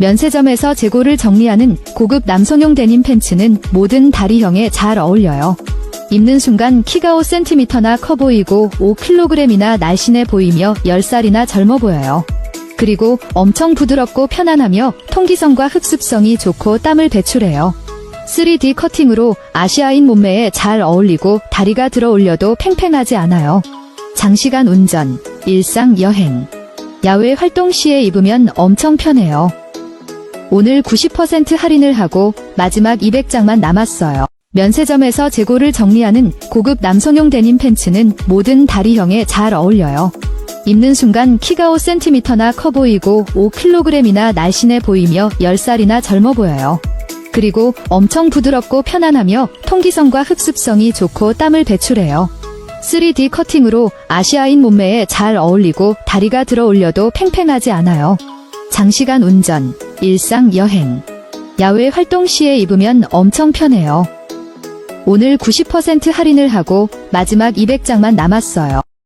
면세점에서 재고를 정리하는 고급 남성용 데님 팬츠는 모든 다리형에 잘 어울려요. 입는 순간 키가 5cm나 커 보이고 5kg이나 날씬해 보이며 10살이나 젊어 보여요. 그리고 엄청 부드럽고 편안하며 통기성과 흡습성이 좋고 땀을 배출해요. 3D 커팅으로 아시아인 몸매에 잘 어울리고 다리가 들어 올려도 팽팽하지 않아요. 장시간 운전, 일상 여행, 야외 활동 시에 입으면 엄청 편해요. 오늘 90% 할인을 하고 마지막 200장만 남았어요. 면세점에서 재고를 정리하는 고급 남성용 데님 팬츠는 모든 다리형에 잘 어울려요. 입는 순간 키가 5cm나 커 보이고 5kg이나 날씬해 보이며 10살이나 젊어 보여요. 그리고 엄청 부드럽고 편안하며 통기성과 흡습성이 좋고 땀을 배출해요. 3D 커팅으로 아시아인 몸매에 잘 어울리고 다리가 들어 올려도 팽팽하지 않아요. 장시간 운전, 일상 여행, 야외 활동 시에 입으면 엄청 편해요. 오늘 90% 할인을 하고 마지막 200장만 남았어요.